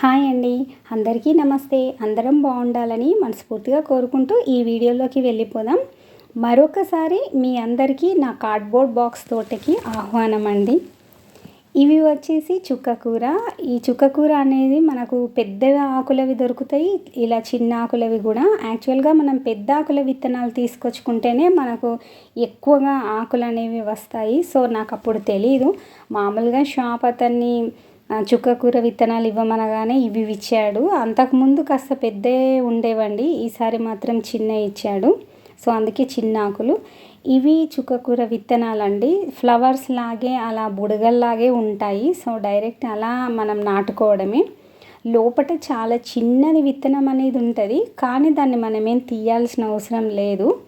Hi అండి. అందరికీ నమస్తే. అందరం బాగుండాలని మనస్ఫూర్తిగా కోరుకుంటూ ఈ వీడియోలోకి వెళ్ళిపోదాం. మరొకసారి మీ అందరికీ నా కార్డ్బోర్డ్ బాక్స్ తోటకి ఆహ్వానం అండి. ఇవి వచ్చేసి చుక్కకూర ఈ చుక్కకూర అనేది మనకు పెద్ద ఆకులవి దొరుకుతాయి. ఇలా చిన్న ఆకులవి కూడా. యాక్చువల్గా మనం పెద్ద ఆకుల విత్తనాలు తీసుకొచ్చుకుంటేనే మనకు ఎక్కువగా ఆకులు అనేవి వస్తాయి. సో నాకు అప్పుడు తెలీదు. మామూలుగా షాప్ అతన్ని చుక్కకూర విత్తనాలు ఇవ్వమనగానే ఇవి ఇచ్చాడు అంతకుముందు కాస్త పెద్దే ఉండేవండి. ఈసారి మాత్రం చిన్న ఇచ్చాడు. సో అందుకే చిన్న ఆకులు. ఇవి చుక్కకూర విత్తనాలండి. ఫ్లవర్స్ లాగే అలా బుడగల్లాగే ఉంటాయి. సో డైరెక్ట్ అలా మనం నాటుకోవడమే. లోపల చాలా చిన్నది విత్తనం అనేది ఉంటుంది. కానీ దాన్ని మనం ఏం తీయాల్సిన అవసరం లేదు.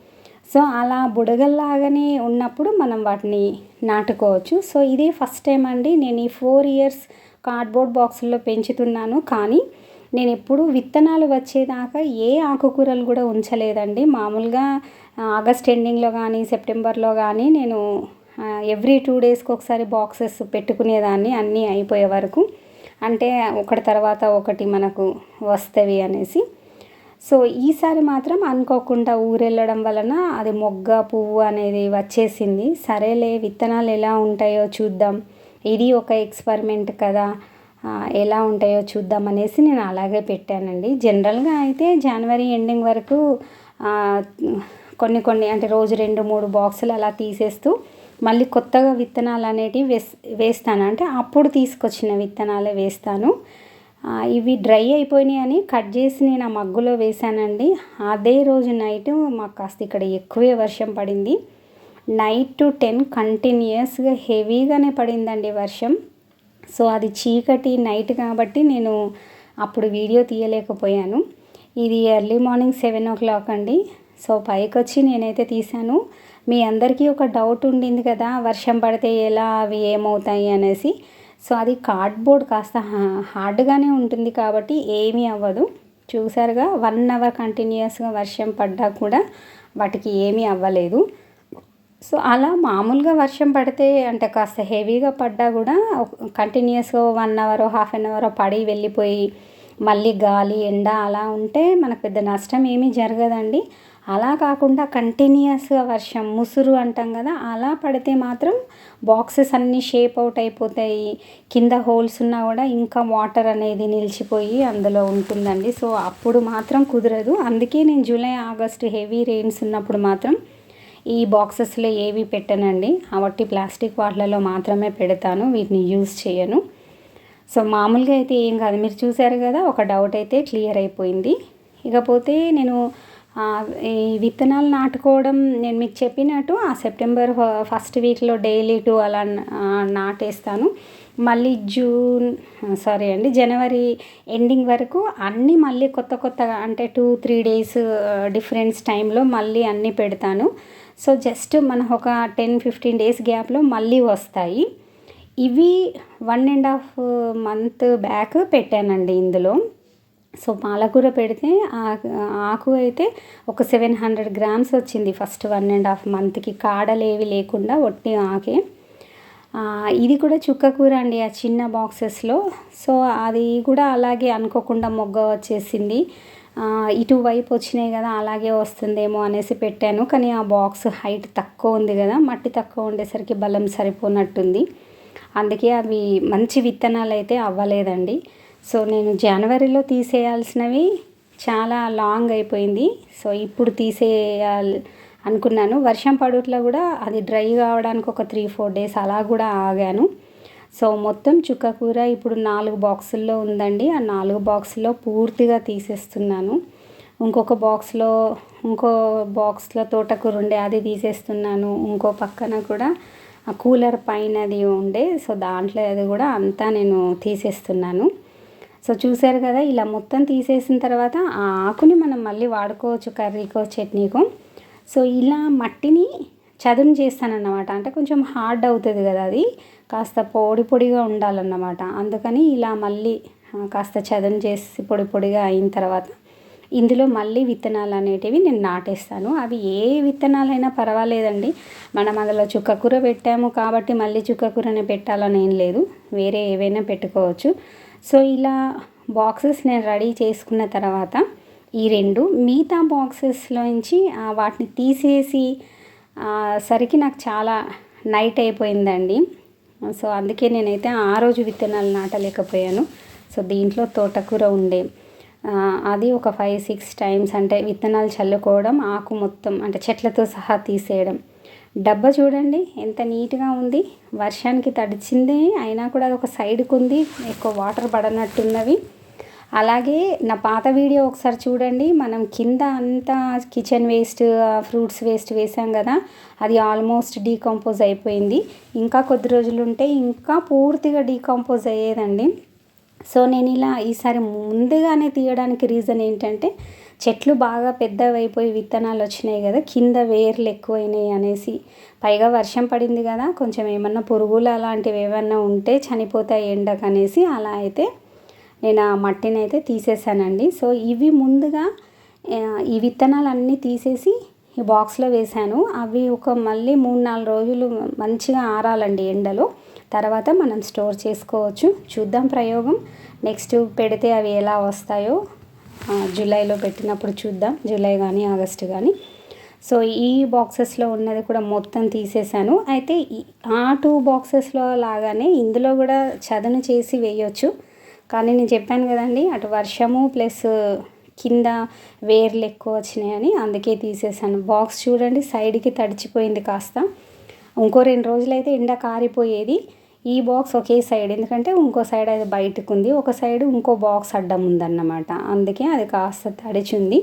సో అలా బుడగల్లాగానే ఉన్నప్పుడు మనం వాటిని నాటుకోవచ్చు. సో ఇదే ఫస్ట్ టైం అండి. నేను ఈ ఫోర్ ఇయర్స్ కార్డ్బోర్డ్ బాక్సుల్లో పెంచుతున్నాను. కానీ నేను ఎప్పుడు విత్తనాలు వచ్చేదాకా ఏ ఆకుకూరలు కూడా ఉంచలేదండి. మామూలుగా ఆగస్ట్ ఎండింగ్లో కానీ సెప్టెంబర్లో కానీ నేను ఎవ్రీ టూ డేస్కి ఒకసారి బాక్సెస్ పెట్టుకునేదాన్ని. అన్నీ అయిపోయే వరకు. అంటే ఒకటి తర్వాత ఒకటి మనకు వస్తవి అనేసి. సో ఈసారి మాత్రం అనుకోకుండా ఊరెళ్ళడం వలన అది మొగ్గ పువ్వు అనేది వచ్చేసింది. సరేలే విత్తనాలు ఎలా ఉంటాయో చూద్దాం. ఇది ఒక ఎక్స్పెరిమెంట్ కదా ఎలా ఉంటాయో చూద్దామనేసి నేను అలాగే పెట్టానండి. జనరల్గా అయితే జనవరి ఎండింగ్ వరకు కొన్ని కొన్ని అంటే రోజు రెండు మూడు బాక్సులు అలా తీసేస్తూ మళ్ళీ కొత్తగా విత్తనాలు అనేటివి వేస్ వేస్తాను. అంటే అప్పుడు తీసుకొచ్చిన విత్తనాలే వేస్తాను. ఇవి డ్రై అయిపోయినాయి అని కట్ చేసి నేను ఆ మగ్గులో వేసానండి అదే రోజు నైట్ మాకు కాస్త ఇక్కడ ఎక్కువే వర్షం పడింది. నైట్ టు టెన్ కంటిన్యూస్గా హెవీగానే పడిందండి వర్షం. సో అది చీకటి నైట్ కాబట్టి నేను అప్పుడు వీడియో తీయలేకపోయాను. ఇది early morning seven o'clock అండి. సో పైకి వచ్చి నేనైతే తీశాను. మీ అందరికీ ఒక డౌట్ ఉండింది కదా వర్షం పడితే ఎలా అవి ఏమవుతాయి అనేసి. సో అది కార్డ్బోర్డ్ కాస్త హార్డ్గానే ఉంటుంది కాబట్టి ఏమీ అవ్వదు. చూసారుగా వన్ అవర్ కంటిన్యూస్గా వర్షం పడ్డా కూడా వాటికి ఏమీ అవ్వలేదు. సో అలా మామూలుగా వర్షం పడితే అంటే కాస్త హెవీగా పడ్డా కూడా కంటిన్యూస్గా one hour half an hour పడి వెళ్ళిపోయి మళ్ళీ గాలి ఎండ అలా ఉంటే మనకు పెద్ద నష్టం ఏమీ జరగదండి. అలా కాకుండా కంటిన్యూస్గా వర్షం ముసురు అంటాం కదా అలా పడితే మాత్రం బాక్సెస్ అన్నీ షేప్ అవుట్ అయిపోతాయి. కింద హోల్స్ ఉన్నా కూడా ఇంకా వాటర్ అనేది నిలిచిపోయి అందులో ఉంటుందండి. సో అప్పుడు మాత్రం కుదరదు. అందుకే నేను జూలై ఆగస్టు హెవీ రెయిన్స్ ఉన్నప్పుడు మాత్రం ఈ బాక్సెస్లో ఏవి పెట్టనండి? కాబట్టి ప్లాస్టిక్ వాటిలలో మాత్రమే పెడతాను వీటిని యూజ్ చేయను. సో మామూలుగా అయితే ఏం కాదు. మీరు చూసారు కదా ఒక డౌట్ అయితే క్లియర్ అయిపోయింది. ఇకపోతే నేను ఈ విత్తనాలు నాటుకోవడం నేను మీకు చెప్పినట్టు ఆ సెప్టెంబర్ ఫస్ట్ వీక్లో డైలీ టూ అలా నాటేస్తాను. మళ్ళీ జూన్ సారీ అండి జనవరి ఎండింగ్ వరకు అన్నీ మళ్ళీ కొత్త కొత్తగా అంటే టూ త్రీ డేస్ డిఫరెన్స్ టైంలో మళ్ళీ అన్నీ పెడతాను. సో జస్ట్ మనం ఒక టెన్ ఫిఫ్టీన్ డేస్ గ్యాప్లో మళ్ళీ వస్తాయి. ఇవి one and half month back పెట్టానండి ఇందులో. సో పాలకూర పెడితే ఆకు అయితే ఒక సెవెన్ హండ్రెడ్ గ్రామ్స్ వచ్చింది ఫస్ట్ వన్ అండ్ హాఫ్ మంత్కి. కాడలేవి లేకుండా ఒట్టి ఆకే. ఇది కూడా చుక్కకూర అండి ఆ చిన్న బాక్సెస్లో. సో అది కూడా అలాగే అనుకోకుండా మొగ్గ వచ్చేసింది. ఇటువైపు వచ్చినాయి కదా అలాగే వస్తుందేమో అనేసి పెట్టాను. కానీ ఆ బాక్స్ హైట్ తక్కువ ఉంది కదా మట్టి తక్కువ ఉండేసరికి బలం సరిపోనట్టుంది. అందుకే అవి మంచి విత్తనాలు అయితే అవ్వలేదండి. సో నేను జనవరిలో తీసేయాల్సినవి చాలా లాంగ్ అయిపోయింది. సో ఇప్పుడు తీసేయాలి అనుకున్నాను. వర్షం పడుట్లో కూడా అది డ్రై కావడానికి ఒక త్రీ ఫోర్ డేస్ అలా కూడా ఆగాను. సో మొత్తం చుక్క కూర ఇప్పుడు నాలుగు బాక్సుల్లో ఉందండి. ఆ నాలుగు బాక్సుల్లో పూర్తిగా తీసేస్తున్నాను. ఇంకొక బాక్స్లో ఇంకో బాక్స్లో తోటకూర ఉండే అది తీసేస్తున్నాను. ఇంకో పక్కన కూడా కూలర్ పైన అది ఉండే. సో దాంట్లో అది కూడా అంతా నేను తీసేస్తున్నాను. సో చూశారు కదా ఇలా మొత్తం తీసేసిన తర్వాత ఆ ఆకుని మనం మళ్ళీ వాడుకోవచ్చు కర్రీకో చట్నీకో. సో ఇలా మట్టిని చదును చేస్తానన్నమాట. అంటే కొంచెం హార్డ్ అవుతుంది కదా అది. కాస్త పొడి పొడిగా ఉండాలన్నమాట. అందుకని ఇలా మళ్ళీ కాస్త చదును చేసి పొడి పొడిగా అయిన తర్వాత ఇందులో మళ్ళీ విత్తనాలు అనేటివి నేను నాటేస్తాను. అవి ఏ విత్తనాలైనా పర్వాలేదండి. మనం అందులో చుక్కకూర పెట్టాము కాబట్టి మళ్ళీ చుక్కకూరనే పెట్టాలని ఏం లేదు. వేరే ఏవైనా పెట్టుకోవచ్చు. సో ఇలా బాక్సెస్ నేను రెడీ చేసుకున్న తర్వాత ఈ రెండు మిగతా బాక్సెస్లోంచి వాటిని తీసేసి సరికి నాకు చాలా నైట్ అయిపోయిందండి. సో అందుకే నేనైతే ఆ రోజు విత్తనాలు నాటలేకపోయాను. సో దీంట్లో తోటకూర ఉండే. అది ఒక ఫైవ్ సిక్స్ టైమ్స్ అంటే విత్తనాలు చల్లుకోవడం ఆకు మొత్తం అంటే చెట్లతో సహా తీసేయడం. డబ్బా చూడండి ఎంత నీట్గా ఉంది. వర్షానికి తడిచింది అయినా కూడా అది ఒక సైడ్కి ఉంది ఎక్కువ వాటర్ పడనట్టున్నవి. అలాగే నా పాత వీడియో ఒకసారి చూడండి. మనం కింద అంతా కిచెన్ వేస్ట్ ఫ్రూట్స్ వేస్ట్ వేసాం కదా అది ఆల్మోస్ట్ డీకంపోజ్ అయిపోయింది. ఇంకా కొద్ది రోజులు ఉంటే ఇంకా పూర్తిగా డీకంపోజ్ అయ్యేదండి. సో నేను ఇలా ఈసారి ముందుగానే తీయడానికి రీజన్ ఏంటంటే చెట్లు బాగా పెద్దవైపోయి విత్తనాలు వచ్చినాయి కదా కింద వేర్లు ఎక్కువైనాయి అనేసి. పైగా వర్షం పడింది కదా కొంచెం ఏమన్నా పురుగులు అలాంటివి ఏమన్నా ఉంటే చనిపోతాయి ఎండకనేసి అలా అయితే నేను ఆ మట్టిని అయితే తీసేసానండి. సో ఇవి ముందుగా ఈ విత్తనాలు అన్నీ తీసేసి ఈ బాక్స్లో వేశాను. అవి ఒక మళ్ళీ మూడు నాలుగు రోజులు మంచిగా ఆరాలండి ఎండలో. తర్వాత మనం స్టోర్ చేసుకోవచ్చు. చూద్దాం ప్రయోగం. నెక్స్ట్ పెడితే అవి ఎలా వస్తాయో జూలైలో పెట్టినప్పుడు చూద్దాం. జూలై కానీ ఆగస్టు కానీ సో ఈ బాక్సెస్లో ఉన్నది కూడా మొత్తం తీసేసాను. అయితే ఆ టూ బాక్సెస్లో లాగానే ఇందులో కూడా చదును చేసి వేయొచ్చు. కానీ నేను చెప్పాను కదండి అటు వర్షము ప్లస్ కింద వేర్లు ఎక్కువ వచ్చినాయని అందుకే తీసేసాను. బాక్స్ చూడండి సైడ్కి తడిచిపోయింది కాస్త. ఇంకో రెండు రోజులైతే ఎండ కారిపోయేది. ఈ బాక్స్ ఒకే సైడ్ ఎందుకంటే ఇంకో సైడ్ అది బయటకు ఉంది ఒక సైడ్ ఇంకో బాక్స్ అడ్డం ఉందన్నమాట. అందుకే అది కాస్త తడిచింది.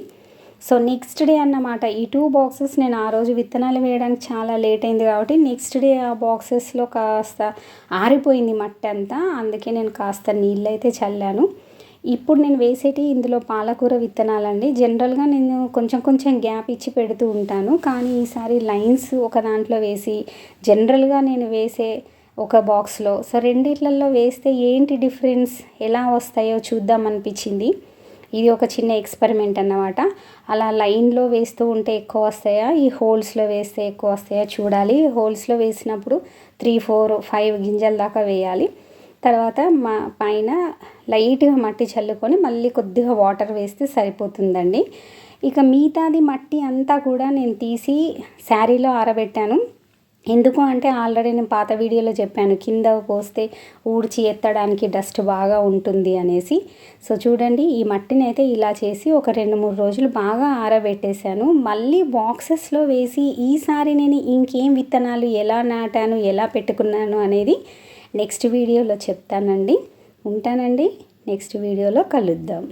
సో నెక్స్ట్ డే అన్నమాట ఈ టూ బాక్సెస్ నేను ఆ రోజు విత్తనాలు వేయడానికి చాలా లేట్ అయింది కాబట్టి నెక్స్ట్ డే ఆ బాక్సెస్లో కాస్త ఆరిపోయింది మట్టి అంతా. అందుకే నేను కాస్త నీళ్ళు అయితే చల్లాను. ఇప్పుడు నేను వేసేటి ఇందులో పాలకూర విత్తనాలండి. జనరల్గా నేను కొంచెం కొంచెం గ్యాప్ ఇచ్చి పెడుతూ ఉంటాను. కానీ ఈసారి లైన్స్ ఒక దాంట్లో వేసి జనరల్గా నేను వేసే ఒక బాక్స్లో సో రెండిట్లలో వేస్తే ఏంటి డిఫరెన్స్ ఎలా వస్తాయో చూద్దాం అనిపించింది. ఇది ఒక చిన్న ఎక్స్పెరిమెంట్ అన్నమాట. అలా లైన్లో వేస్తూ ఉంటే ఎక్కువ వస్తాయా? ఈ హోల్స్లో వేస్తే ఎక్కువ వస్తాయా? చూడాలి. హోల్స్లో వేసినప్పుడు త్రీ ఫోర్ ఫైవ్ గింజల దాకా వేయాలి. తర్వాత మా పైన లైట్గా మట్టి చల్లుకొని మళ్ళీ కొద్దిగా వాటర్ వేస్తే సరిపోతుందండి. ఇక మిగతాది మట్టి అంతా కూడా నేను తీసి శారీలో ఆరబెట్టాను. ఎందుకు అంటే ఆల్రెడీ నేను పాత వీడియోలో చెప్పాను కింద పోస్తే ఊడ్చి ఎత్తడానికి డస్ట్ బాగా ఉంటుంది అనేసి. సో చూడండి ఈ మట్టిని అయితే ఇలా చేసి ఒక రెండు మూడు రోజులు బాగా ఆరబెట్టేశాను. మళ్ళీ బాక్సెస్లో వేసి ఈసారి నేను ఇంకేం విత్తనాలు ఎలా నాటాను ఎలా పెట్టుకున్నాను అనేది నెక్స్ట్ వీడియోలో చెప్తానండి. ఉంటానండి నెక్స్ట్ వీడియోలో కలుద్దాం.